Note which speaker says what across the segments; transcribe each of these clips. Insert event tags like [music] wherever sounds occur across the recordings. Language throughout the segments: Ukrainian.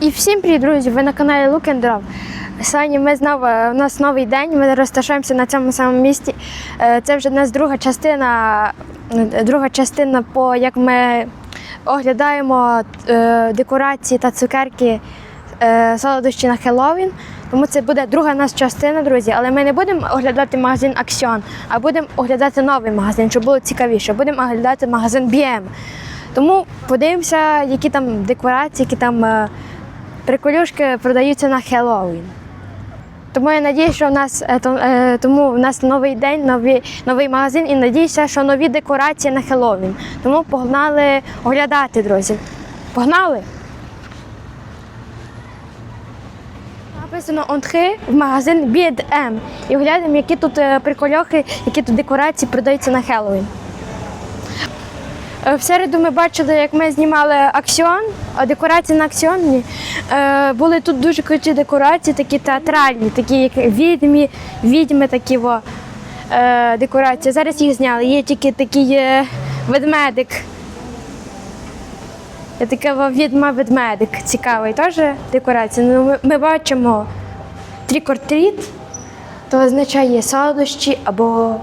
Speaker 1: І всім привіт, друзі! Ви на каналі Look and Draw. Сьогодні ми знову у нас новий день. Ми розташуємося на цьому самому місці. Е, Це вже у нас друга частина, е, друга частина, по як ми оглядаємо е, декорації та цукерки солодощі на Хеллоуін. Тому це буде друга нас частина, друзі. Але ми не будемо оглядати магазин Аксіон, а будемо оглядати новий магазин, щоб було цікавіше. Будемо оглядати магазин BM. Тому подивимося, які там декорації, які там приколюшки продаються на Хеллоуін. Тому я надіюся, що в нас е, е, тому в нас новий день, новий, новий магазин і надіюся, що нові декорації на Хеллоуін. Тому погнали оглядати, друзі. Погнали! Написано «Ентре» в магазин B&M. І глянемо, які тут е, прикольохи, які тут декорації продаються на Хеллоуін. Е, В середу ми бачили, як ми знімали аксіон, а декорації на аксіоні. Е, були тут дуже круті декорації, такі театральні, такі як відьмі, відьми такі во, е, декорації. Зараз їх зняли. Є тільки такий ведмедик. Є така відьма ведмедик цікавий. Теж декорація. Ну, ми, бачимо трікортріт, то означає солодощі або,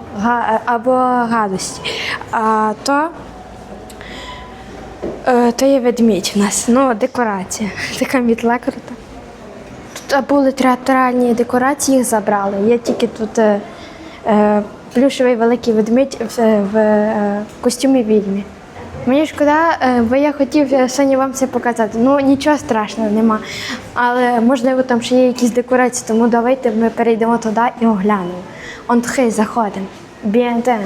Speaker 1: або гадості. А то Е, То є ведмідь у нас, ну, декорація. [laughs] Така мітла крута. Тут були театральні декорації, їх забрали. Є тільки тут е, е, плюшевий великий ведмідь в, в е, костюмі відьми. Мені шкода, е, бо я хотів е, сьогодні вам це показати. Ну нічого страшного нема. Але можливо там ще є якісь декорації, тому давайте ми перейдемо туди і оглянемо. Онтхи, заходимо. Біентем.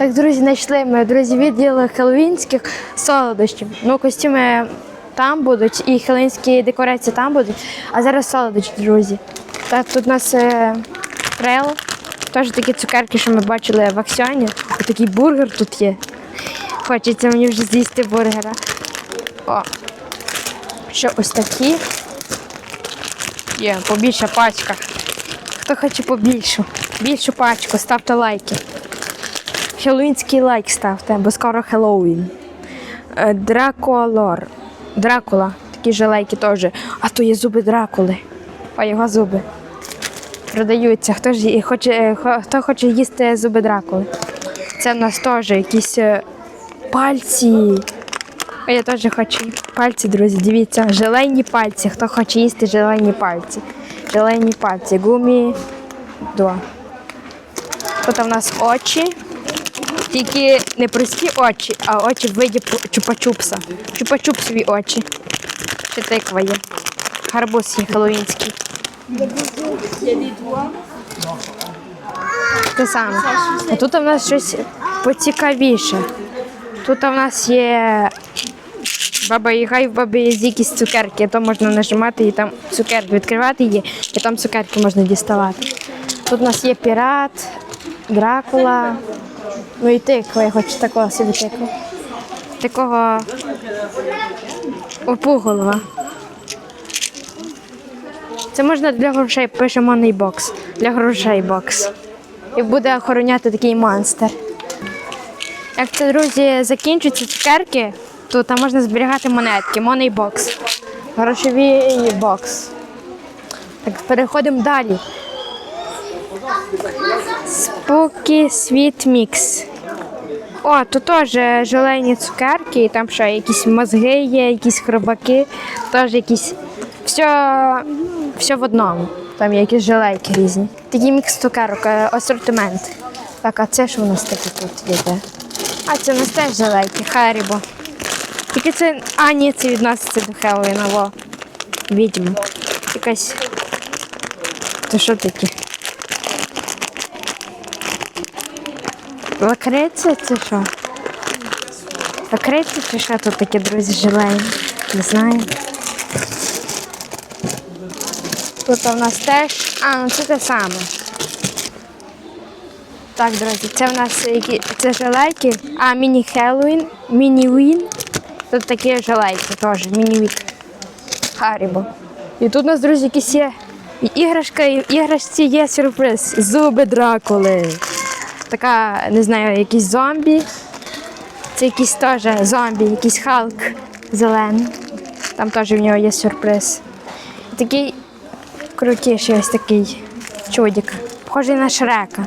Speaker 1: Так, друзі, знайшли ми, друзі, відділ хеллоуінських солодощів. Ну, костюми там будуть, і хеллоуінські декорації там будуть. А зараз солодощі, друзі. Так, тут у нас е, трейл. Теж такі цукерки, що ми бачили в аксіоні. Ось Такий бургер тут є. Хочеться мені вже з'їсти бургера. О. Ще ось такі. Є, побільша пачка. Хто хоче побільшу? Більшу пачку, ставте лайки. Хеллоуінський лайк ставте, бо скоро Хеллоуін. Е, Драколор. Дракула. Такі же лайки теж. А то є зуби дракули. А його зуби. Продаються. Хто ж хоче, е, хто хоче їсти зуби дракули? Це в нас теж якісь е, пальці. А я теж хочу пальці, друзі. Дивіться, желейні пальці. Хто хоче їсти желейні пальці. Желейні пальці. Гумі. Два. Тут у нас очі. Тільки не прості очі, а очі в виді чупа-чупса. Чупа-чупсові очі. Ще тиква є. Гарбуз є хеллоуінський. Те саме. А тут у нас щось поцікавіше. Тут у нас є баба Яга і в баби є якісь цукерки, то можна нажимати і там цукерки відкривати її, і там цукерки можна діставати. Тут у нас є пірат, Дракула, ну і тиква, я хочу такого собі тикву. Такого опуголова. Це можна для грошей, пише money box. Для грошей бокс. І буде охороняти такий монстр. Як це, друзі, закінчуються цукерки, то там можна зберігати монетки, money box. Грошовий бокс. Так, переходимо далі. Spooky Sweet Mix. О, тут теж желейні цукерки, і там що, якісь мозги є, якісь хробаки, теж якісь. Все, все в одному. Там є якісь желейки різні. Такий мікс цукерок, е, асортимент. Так, а це що у нас таке тут йде? А це у нас теж желейки, Харібо. Тільки це. А, ні, це відноситься до Хеллоуіна, во. Відьма. Якась. Це що таке? Лакриця це що? Лакриця чи що тут таке, друзі, желейне? Не знаю. Тут у нас теж. А, ну це те саме. Так, друзі, це у нас які це желейки. А, міні Хеллоуін, міні Він. Тут такі желейки теж, міні Він. Харібо. І тут у нас, друзі, якісь є і іграшка, і в іграшці є сюрприз. Зуби Дракули. Така, не знаю, якісь зомбі. Це якийсь теж зомбі, якийсь Халк зелений. Там теж в нього є сюрприз. Такий крутіший ось такий чудик. Похожий на Шрека.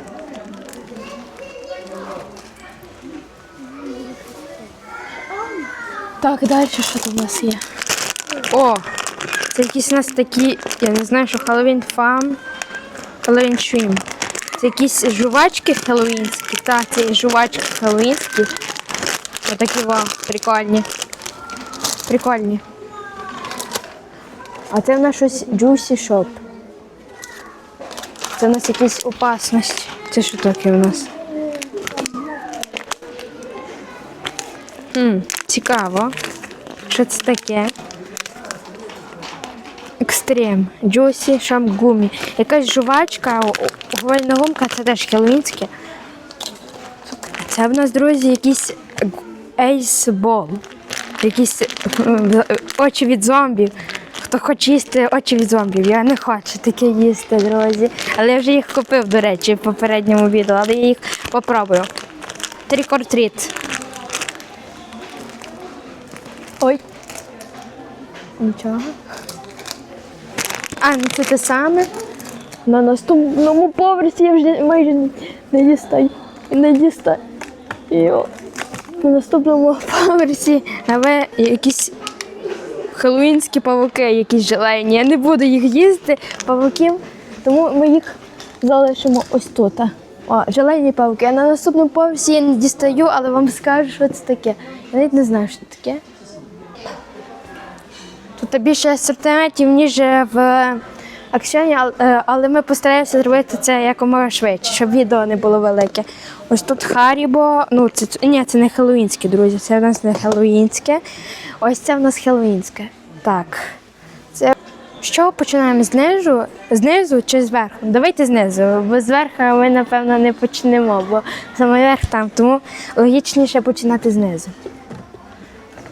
Speaker 1: Так, далі що тут у нас є? О! Це якісь у нас такі, я не знаю, що Halloween Farm, Halloween Shrimp. Це якісь жувачки хеллоуінські. Так, це жувачки хеллоуінські. Отакі вау, прикольні. Прикольні. А це в нас щось Juicy Shop. Це в нас якась опасність. Це що таке в нас? Хм, цікаво. Що це таке? Екстрем. Джусі Шамгумі. Якась жувачка, о- гумка, це теж хеллоуінське. Це в нас, друзі, якийсь ейсбол. Якісь е, очі від зомбів. Хто хоче їсти очі від зомбів, я не хочу таке їсти, друзі. Але я вже їх купив, до речі, в попередньому відео, але я їх попробую. Трікортріт. Ой. Нічого. А, ну це те саме. На наступному поверсі я вже майже не- дістаю. Не дістаю. На наступному поверсі але якісь хеллоуінські павуки, якісь желейні. Я не буду їх їсти, павуків, тому ми їх залишимо ось тут. О, желейні павуки. А на наступному поверсі я не дістаю, але вам скажу, що це таке. Я навіть не знаю, що це таке. Тут більше асортиментів, ніж в акціоні, е, але ми постараємося зробити це якомога швидше, щоб відео не було велике. Ось тут Харібо, ну це ні, це не хеллоуінське, друзі. Це в нас не хеллоуінське. Ось це в нас хеллоуінське. Так. Це з починаємо? Знизу, знизу чи зверху? Давайте знизу, бо зверху ми, напевно, не почнемо, бо саме верх там, тому логічніше починати знизу.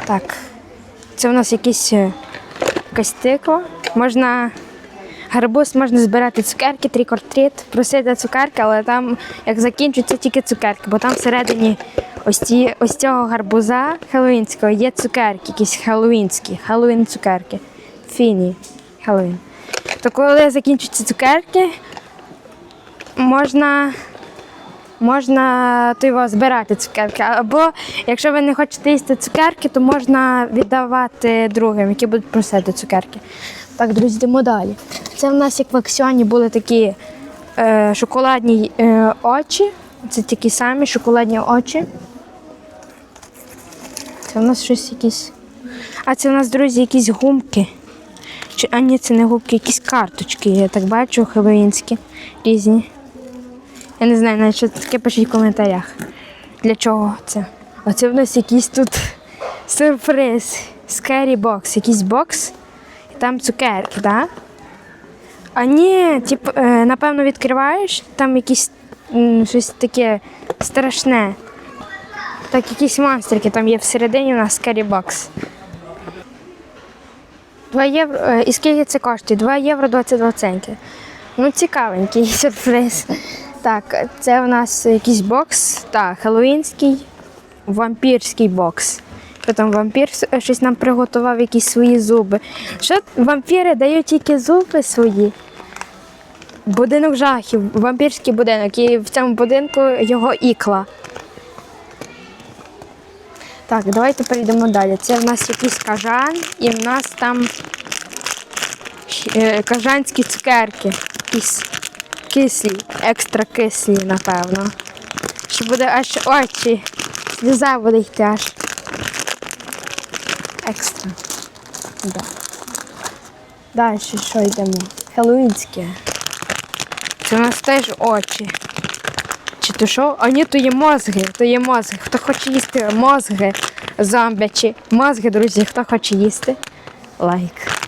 Speaker 1: Так. Це у нас якісь е, якась тиква. Можна гарбуз, можна збирати цукерки, трікортріт, просити цукерки, але там як закінчуються тільки цукерки, бо там всередині ось, ці, ось цього гарбуза хеллоуінського є цукерки, якісь хеллоуінські, хеллоуін цукерки. Фіні. Хеллоуін. То коли закінчуються цукерки, можна можна то його збирати цукерки. Або якщо ви не хочете їсти цукерки, то можна віддавати другим, які будуть просити цукерки. Так, друзі, йдемо далі. Це в нас як в аксіоні були такі е, шоколадні е, очі. Це такі самі шоколадні очі. Це в нас щось якісь. А це в нас, друзі, якісь гумки. А ні, це не губки, якісь карточки. Я так бачу, хеллоуінські різні. Я не знаю, навіть що це таке пишіть в коментарях. Для чого це? А це в нас якийсь тут сюрприз. Scary бокс. Якийсь бокс. І там цукерки, так? Да? А ні, тип, е, напевно, відкриваєш, там якісь щось таке страшне. Так, якісь монстрики там є всередині у нас Scary бокс. 2 євро. е, І скільки це коштує? 2 євро 22 центи. Ну, цікавенький [laughs] сюрприз. Так, це у нас якийсь бокс. Так, хеллоуінський, вампірський бокс. Що вампір щось нам приготував, якісь свої зуби. Що вампіри дають тільки зуби свої? Будинок жахів, вампірський будинок. І в цьому будинку його ікла. Так, давайте перейдемо далі. Це в нас якийсь кажан, і в нас там е, кажанські цукерки. Якісь кислі, екстра кислі, напевно. Що буде аж очі. Сльоза буде йти аж. Екстра. Да. Далі що йдемо? Хеллоуінське. Це у нас теж очі. Чи то що? А ні, то є мозги, то є мозги. Хто хоче їсти мозги зомбячі. Мозги, друзі, хто хоче їсти? Лайк.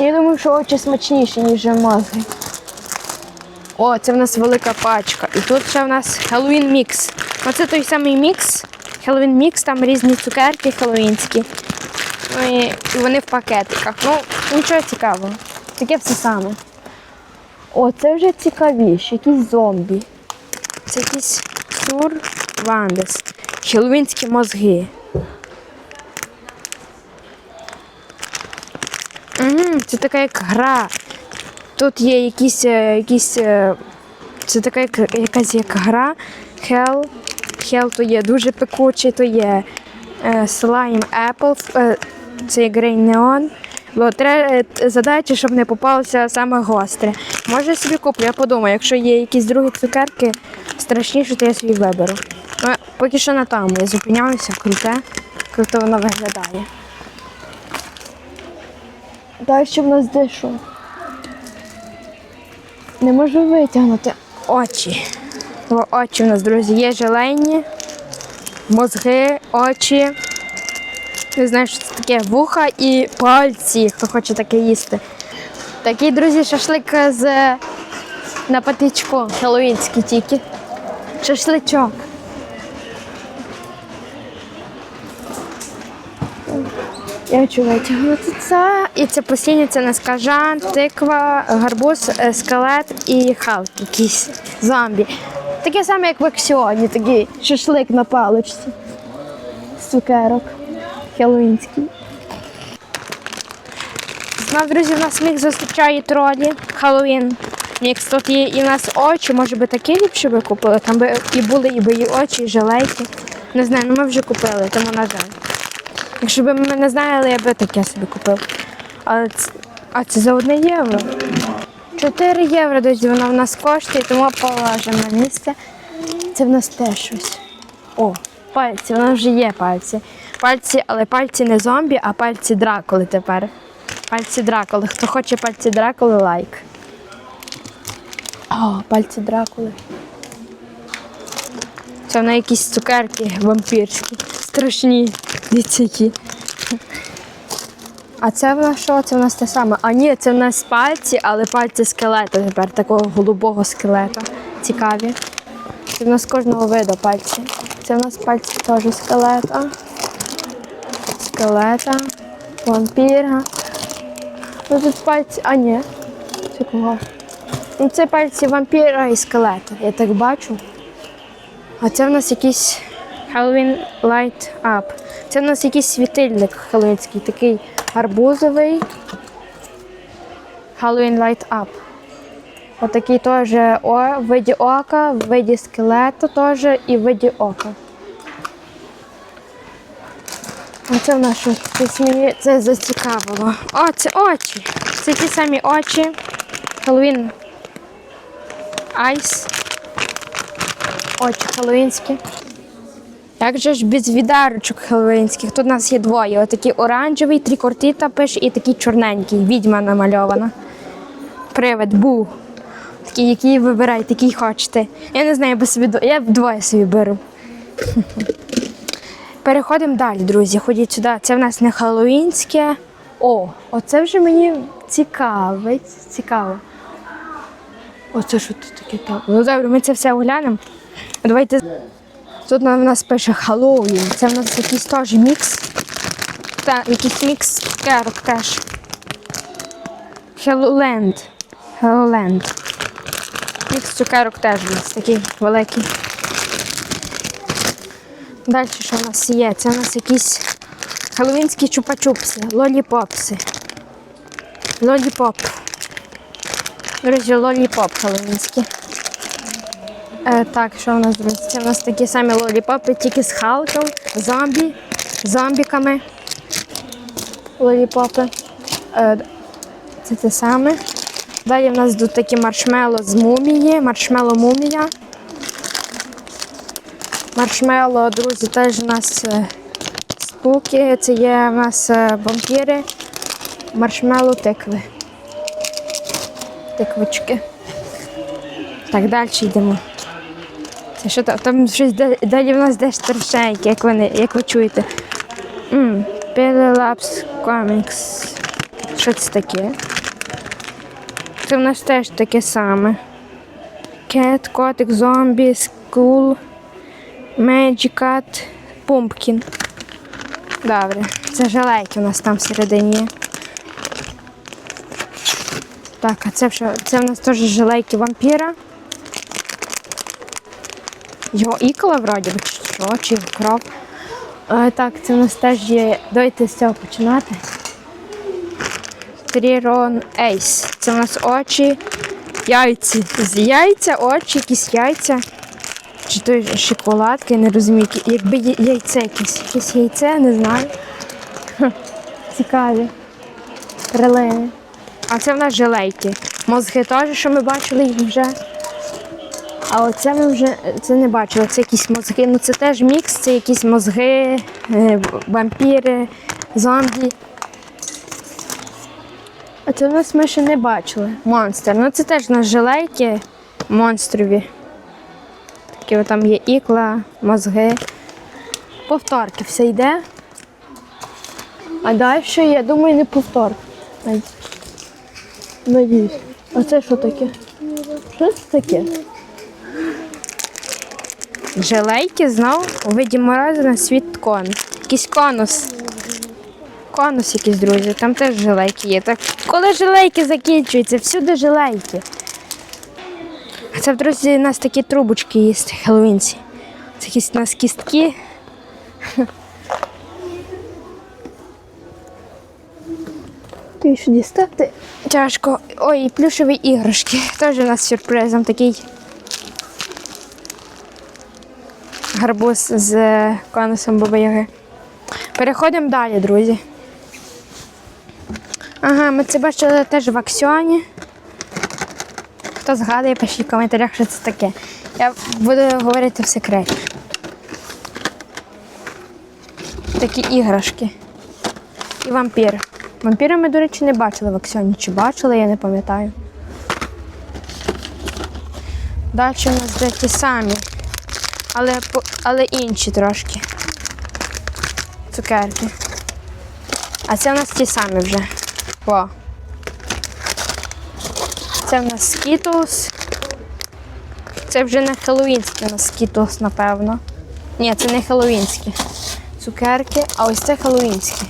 Speaker 1: Я думаю, що очі смачніші, ніж мозги. О, це в нас велика пачка. І тут ще в нас Halloween мікс. Оце той самий мікс. Halloween мікс, там різні цукерки хеллоуінські. Ну, і, вони в пакетиках. Ну, нічого цікавого. Таке все саме. О, це вже цікавіше, якісь зомбі. Це якісь сур вандес. Хеллоуінські мозги. Це така як гра. Тут є якісь, е, якісь е, це така як, якась як гра. Hell. Hell то є дуже пекучий, то є е, Slime Apple, е, це є Neon. Бо треба задача, щоб не попалося саме гостре. Може я собі куплю, я подумаю, якщо є якісь другі цукерки страшніші, то я собі виберу. Ну, поки що на тому я зупиняюся, круте, круто воно виглядає. Далі в нас де? Не можу витягнути очі. О, очі в нас, друзі, є желейні, мозги, очі. Не знаю, що це таке вуха і пальці, хто хоче таке їсти. Такий, друзі, шашлик з на патичку хеллоуінський тільки. Шашличок. Я хочу витягнути. І це постійно це на кажан, тиква, гарбуз, е, скелет і халк якийсь зомбі. Таке саме, як в аксіоні, такий шашлик на паличці. Цукерок. Хеллоуінський. Знов, друзі, у нас мікс зустрічає тролі. Хеллоуін. Мікс тут є і в нас очі, може би такі ліпше би купили. Там би і були і і очі, і жилейки. Не знаю, ну ми вже купили, тому на жаль. Якщо б ми не знали, я би таке собі купив. А це, а це за одне євро. 4 євро, друзі, воно в нас коштує, тому положимо на місце. Це в нас теж щось. О, пальці, воно вже є пальці. Пальці, але пальці не зомбі, а пальці дракули тепер. Пальці дракули. Хто хоче пальці дракули, лайк. О, пальці дракули. Це на якісь цукерки вампірські. Страшні. Дивіться які. А це в нас що? Це в нас те саме. А ні, це в нас пальці, але пальці скелета тепер, такого голубого скелета. Цікаві. Це в нас кожного виду пальці. Це в нас пальці теж скелета. Скелета. Вампіра. Ну тут пальці. А ні. Це кого? Ну це пальці вампіра і скелета. Я так бачу. А це в нас якийсь Halloween Light Up. Це в нас якийсь світильник хеллоуінський, такий гарбузовий. Halloween Light Up. Отакий теж в виді ока, в виді скелета теж і в виді ока. А це в нас щось це зацікавило. О, це очі. Це ті самі очі. Halloween Ice. Очі хеллоуінські. Як же ж без відарочок хеллоуінських? Тут у нас є двоє. Отакий оранжевий, трикортита пише і такий чорненький. Відьма намальована. Привид, бу. Такий, який вибирайте, який хочете. Я не знаю, я собі я двоє собі беру. [laughs] Переходимо далі, друзі. Ходіть сюди. Це в нас не хеллоуінське. О, оце вже мені цікавить. Цікаво. Оце що тут таке так? Ну добре, ми це все оглянемо. Давайте. Тут в нас пише Halloween. Це в нас якийсь теж мікс. Та, якийсь мікс цукерок теж. Helloland. Helloland. Мікс цукерок теж у нас такий великий. Далі що в нас є? Це у нас якісь хеллоуінські чупа-чупси, лоліпопси. Лоліпоп. Друзі, лоліпоп хеллоуінський. Е, так, що в нас, друзі? Це в нас такі самі лоліпопи, тільки з Халком, зомбі, зомбіками. Лоліпопи. Е, це те саме. Далі в нас тут такі маршмело з мумії, маршмело мумія. Маршмело, друзі, теж у нас е, спуки, це є у нас е, вампіри, маршмело тикви. Тиквочки. Так, далі йдемо. Це що там? Там щось да- далі в нас десь страшненьке, як вони, як ви чуєте. Labs Comics. Що це таке? Це в нас теж таке саме. Cat, котик, зомбі, скул, Magicat, Pumpkin. Добре, це жалейки у нас там всередині. Так, а це що? Це в нас теж жилейки вампіра. Його ікла вроді би, чи що, чи кров. Е, так, це у нас теж є. Давайте з цього починати. Трірон Ейс. Це у нас очі, яйці. З яйця, очі, якісь яйця. Чи то шоколадки, я не розумію. Якби яйце якесь. Якесь яйце, не знаю. Хм, Цікаві. Прилини. А це в нас жилейки. Мозги теж, що ми бачили їх вже. А оце ми вже це не бачили. Це якісь мозги. Ну це теж мікс, це якісь мозги, е, вампіри, зомбі. А це в нас ми ще не бачили. Монстр. Ну це теж у нас жилейки монстрові. Такі там є ікла, мозги. Повторки все йде. А далі, я думаю, не повторки. Ай. Надіюсь. А це що таке? Що це таке? Желейки знов у виді морозива світ кон. Якийсь конус. Конус якийсь, друзі. Там теж желейки є. Так коли желейки закінчуються, всюди желейки. А це, друзі, у нас такі трубочки є хеллоуінці. Це якісь у нас кістки. [laughs] Ти що дістати? Тяжко. Ой, і плюшеві іграшки. Теж у нас сюрпризом такий. Гарбуз з конусом Баби Яги. Переходимо далі, друзі. Ага, ми це бачили теж в аксіоні. Хто згадує, пишіть в коментарях, що це таке. Я буду говорити в секреті. Такі іграшки. І вампір. Вампіри ми, до речі, не бачили в аксіоні. Чи бачили, я не пам'ятаю. Далі у нас де ті самі, але, але інші трошки. Цукерки. А це у нас ті самі вже. О. Це в нас Skittles. Це вже не хеллоуінський у нас Skittles, напевно. Ні, це не хеллоуінські. Цукерки, а ось це хеллоуінські.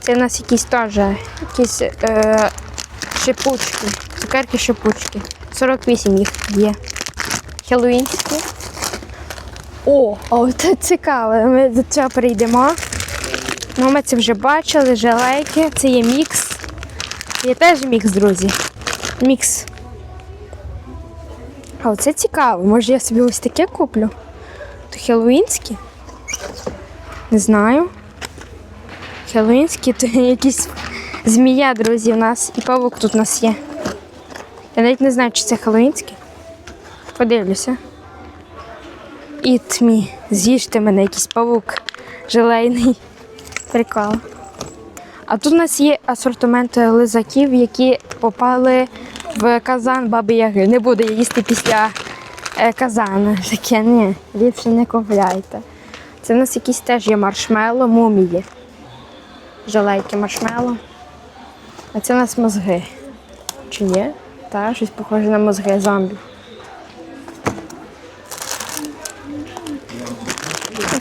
Speaker 1: Це в нас якісь теж якісь е, шипучки. Цукерки шипучки. 48 їх є. Хеллоуінські. О, о, це цікаво. Ми до цього перейдемо. Ну, ми це вже бачили, желейки. Це є мікс. Є теж мікс, друзі. Мікс. А оце цікаво. Може я собі ось таке куплю? То хеллоуінські? Не знаю. Хеллоуінські, то [laughs] якісь змія, друзі, у нас. І павук тут у нас є. Я навіть не знаю, чи це хеллоуінське. Подивлюся. Eat me. З'їжте мене, якийсь павук желейний. Прикол. А тут у нас є асортимент лизаків, які попали в казан баби Яги. Не буду я їсти після е, казана. Таке ні, ліпше не купляйте. Це в нас якісь теж є маршмело, мумії. Жалейки маршмело. А це у нас мозги. Чи ні? Та, щось похоже на мозги зомбі.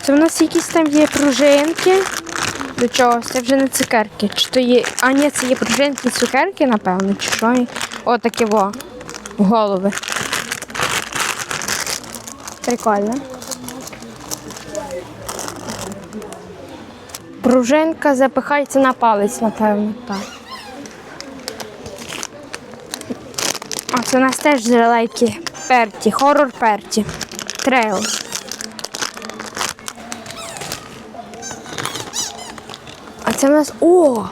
Speaker 1: Це в нас якісь там є пружинки. До чого? Це вже не цукерки. Чи то є. А ні, це є пружинки цукерки, напевно, чи що? О, таке во. Голови. Прикольно. Пружинка запихається на палець, напевно, так. А це у нас теж зелейки перті, хорор перті. Трейл. Це в нас. О!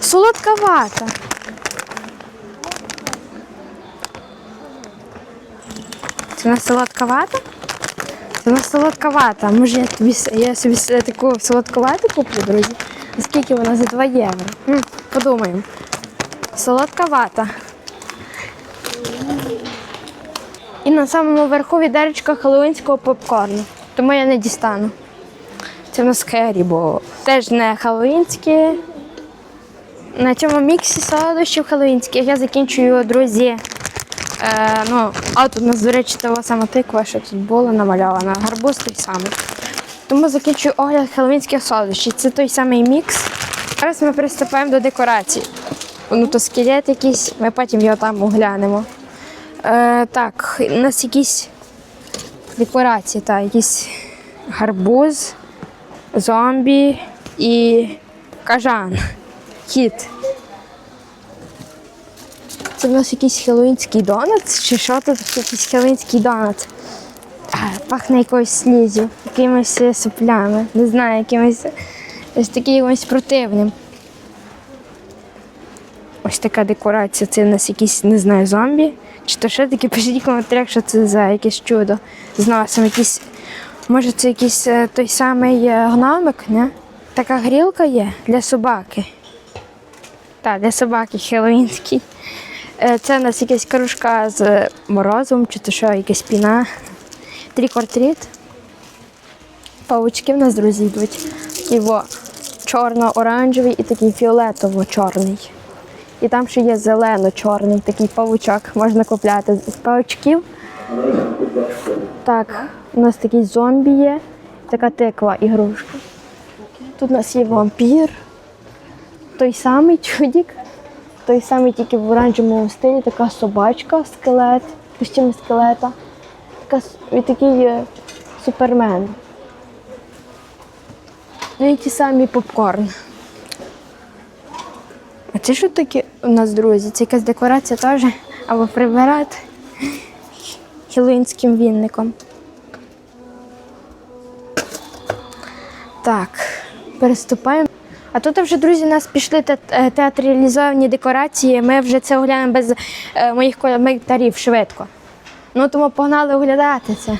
Speaker 1: Солодка вата. Це в нас солодка вата? Це в нас солодка вата. Може я тобі я собі таку солодку вату куплю, друзі? Скільки вона за 2 євро? Подумаємо. Солодка вата. І на самому верху відеречко хеллоуінського попкорну. Тому я не дістану. Це в нас Хері, бо теж не хеллоуінське. На цьому міксі солодощів хеллоуінських я закінчую, друзі. Е, ну, а тут у нас, до речі, того сама тиква, що тут було намальована. Гарбуз той самий. Тому закінчую огляд хеллоуінських солодощів. Це той самий мікс. Зараз ми приступаємо до декорацій. Ну, то скелет якийсь, ми потім його там оглянемо. Е, так, у нас якісь декорації, так, якийсь гарбуз, зомбі і кажан. Кіт. Це в нас якийсь хеллоуінський донат, чи що тут якийсь хеллоуінський донат? Пахне якоюсь слізю, якимись е, соплями, не знаю, якимось ось таким якимось противним. Ось така декорація. Це у нас якісь, не знаю, зомбі. Чи то що таке? [laughs] Пишіть в коментарях, що це за якесь чудо. З носом якийсь. Може, це якийсь е, той самий е, гномик, не? Така грілка є для собаки. Так, для собаки хеллоуінський. Е, Це у нас якась кружка з морозом, чи то що, якась піна. Трікортріт. Павучки в нас, друзі, йдуть. Во чорно-оранжевий і такий фіолетово-чорний. І там ще є зелено-чорний такий павучок. Можна купляти з павучків. Так, у нас такий зомбі є, така тиква ігрушка. Тут у нас є вампір, той самий чудік, той самий тільки в оранжевому стилі, така собачка, скелет, костюм скелета, така, і такий е, супермен. Ну і ті самі попкорн. А це що таке у нас, друзі? Це якась декорація теж або прибирати хеллоуінським вінником. Так, переступаємо. А тут вже, друзі, у нас пішли е, театралізовані декорації. Ми вже це оглянемо без е, моїх коментарів швидко. Ну тому погнали оглядати це.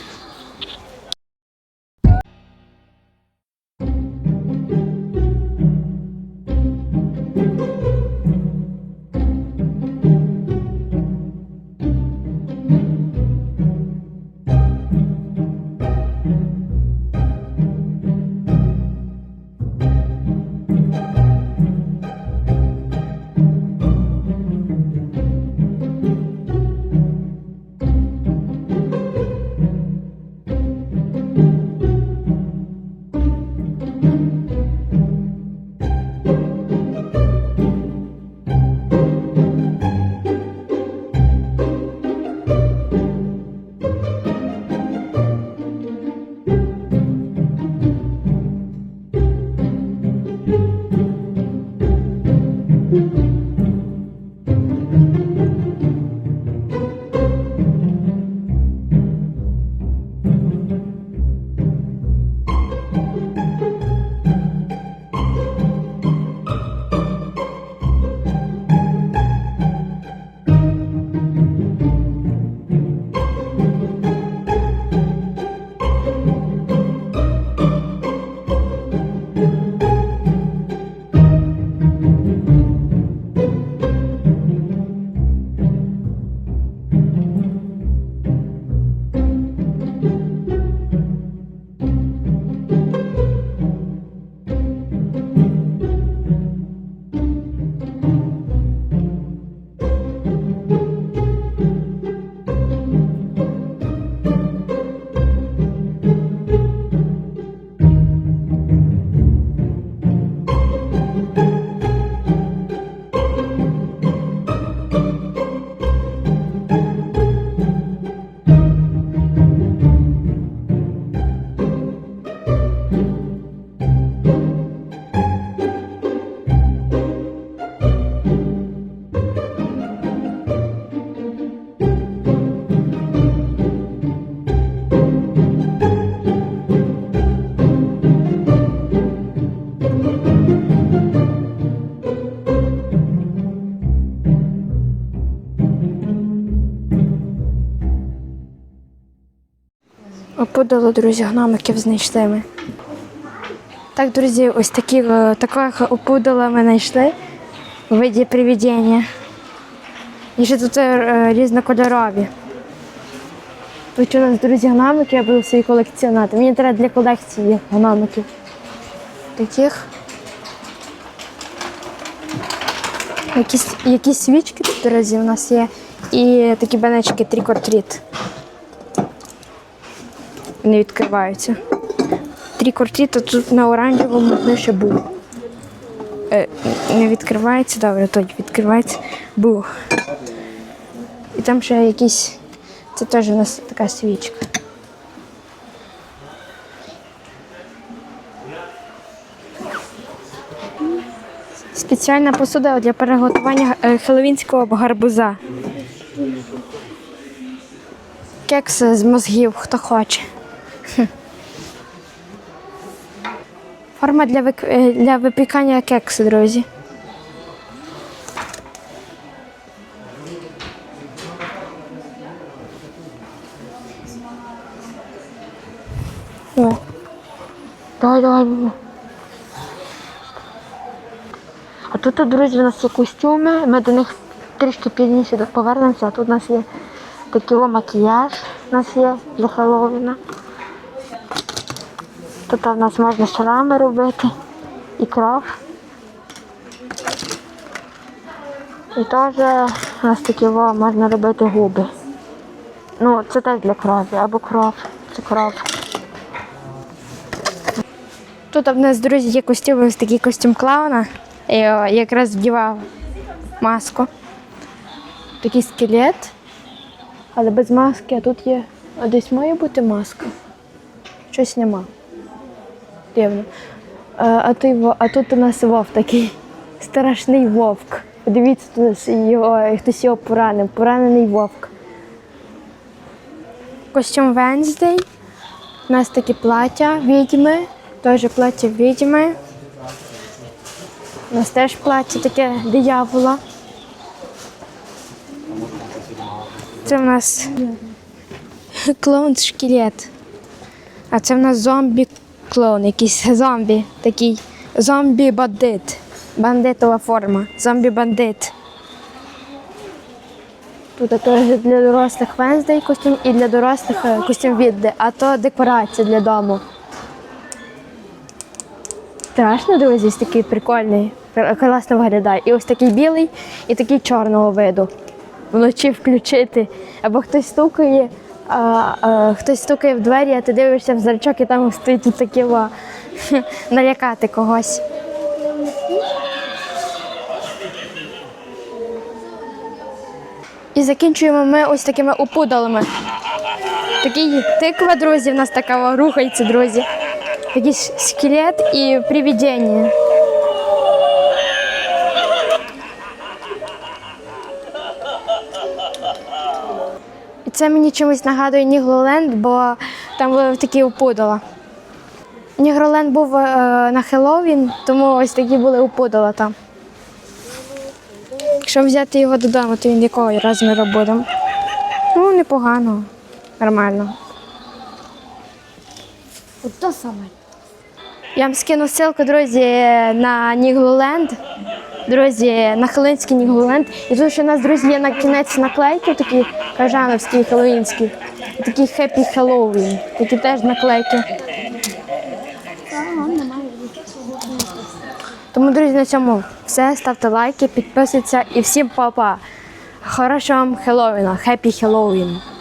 Speaker 1: Опудало, друзі, гномиків знайшли ми. Так, друзі, ось такі е, таких опудала ми знайшли у виді привідення. І ще тут е, різнокольорові. Тут у нас, друзі, гномики, я буду свої колекціонувати. Мені треба для колекції гномиків. Таких. Якісь, якісь свічки тут, друзі, у нас є. І такі баночки трікортріт. Не відкриваються. Трікортріт тут на оранжевому ну, ще був. Е, не відкривається, добре, тоді відкривається. Був. І там ще якісь. Це теж у нас така свічка. Спеціальна посуда для приготування е, хеллоуінського гарбуза. Кекс з мозгів, хто хоче. [laughs] Форма для, вик... е, для випікання кексу, друзі. О. Давай, давай. А тут, друзі, у нас є костюми, ми до них трішки пізніше повернемося, а тут у нас є такий макіяж, у нас є для Хеллоуіна. Тут у нас можна шрами робити і кров. І теж у нас такі о, можна робити губи. Ну, це теж для крові, або кров, це кров. Тут в нас, друзі, є костюм, ось такий костюм клауна. Я якраз вдівав маску. Такий скелет, але без маски, а тут є. А десь має бути маска. Щось нема. Дивно. А, а, той, а тут у нас вовк такий [laughs] страшний вовк. Подивіться, тут його, хтось його поранив. Поранений вовк. Костюм Венздей. У нас такі плаття відьми. Теж плаття відьми. У нас теж плаття таке диявола. Це в нас [laughs] клоун шкілет. А це в нас зомбі клоун, якийсь зомбі, такий зомбі-бандит. Бандитова форма. Зомбі-бандит. Тут для дорослих Венздей костюм і для дорослих е, костюм відди, а то декорація для дому. Страшно, друзі, такий прикольний, класно виглядає. І ось такий білий, і такий чорного виду. Вночі включити. Або хтось стукає, а, а, хтось стукає в двері, а ти дивишся в зрачок, і там стоїть таке ва, [laughs] налякати когось. І закінчуємо ми ось такими опудалами. Такий тиква, друзі, в нас така рухається, друзі. Якийсь скелет і привидення. Це мені чимось нагадує Ніглоленд, бо там були такі опудала. Нігроленд був е, на Хеллоуін, тому ось такі були опудала там. Якщо взяти його додому, то він якого розміру буде? Ну, непогано, нормально.
Speaker 2: От то саме.
Speaker 1: Я вам скину ссылку, друзі, на Ніглоленд. Друзі, на Хеллоуінський Ніглоленд. І тут ще у нас, друзі, є на кінець наклейки, такі кажановські, хеллоуінські. Такі Happy Halloween. Такі теж наклейки. Тому, друзі, на цьому все. Ставте лайки, підписуйтесь і всім па-па. Хорошого вам Хеллоуіна. Happy Halloween.